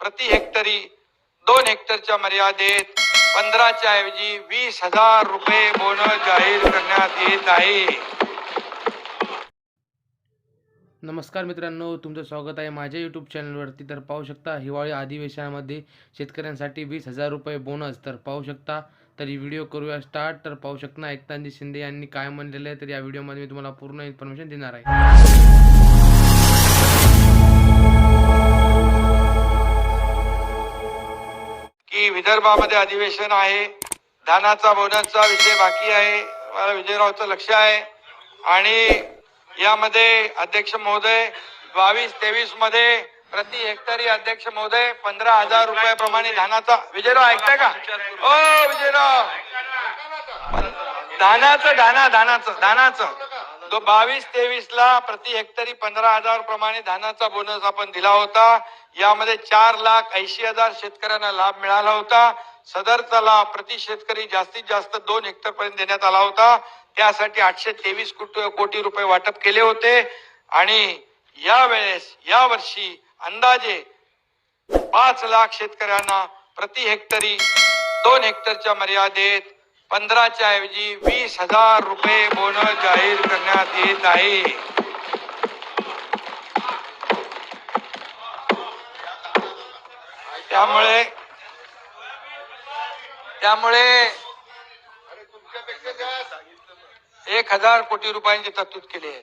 प्रति हेक्टरी दोन हेक्टरच्या मर्यादेत पंधराच्या ऐवजी वीस हजार रुपये बोनस जाहीर करण्यात येत आहे. नमस्कार मित्रांनो तुमचं स्वागत आहे माझ्या यूट्यूब चॅनलवरती तर पाहू शकता हिवाळी अधिवेशनामध्ये शेतकऱ्यांसाठी वीस हजार रुपये बोनस. तर पाहू शकता तर ही व्हिडिओ करूया स्टार्ट. तर पाहू शकता एकनाथजी शिंदे यांनी काय म्हणलेलं आहे तर या व्हिडिओमध्ये मी तुम्हाला पूर्ण इन्फॉर्मेशन देणार आहे. की विदर्भामध्ये अधिवेशन आहे. धानाचा बोनसचा विषय बाकी आहे. मला विजयरावचं लक्ष आहे. आणि यामध्ये अध्यक्ष महोदय बावीस तेवीसमध्ये प्रति हेक्टरी अध्यक्ष महोदय पंधरा हजार रुपयाप्रमाणे धानाचा विजयराव ऐकताय का? ओ विजयराव! धानाचं धाना धानाचं धानाचं. जो बावीस तेवीस ला प्रति हेक्टरी पंधरा हजार प्रमाणे धानाचा बोनस आपण दिला होता. यामध्ये चार लाख ऐंशी हजार शेतकऱ्यांना लाभ मिळाला होता. सदरचा लाभ प्रति शेतकरी जास्तीत जास्त दोन हेक्टर पर्यंत देण्यात आला होता. त्यासाठी आठशे तेवीस कोटी कोटी रुपये वाटप केले होते. आणि यावेळेस या वर्षी अंदाजे पाच लाख शेतकऱ्यांना प्रति हेक्टरी दोन हेक्टरच्या मर्यादेत पंधराच्या ऐवजी वीस हजार रुपये बोनस जाहीर करण्यात येत आहे. त्यामुळे त्यामुळे एक हजार कोटी रुपयांची तरतूद केली आहे.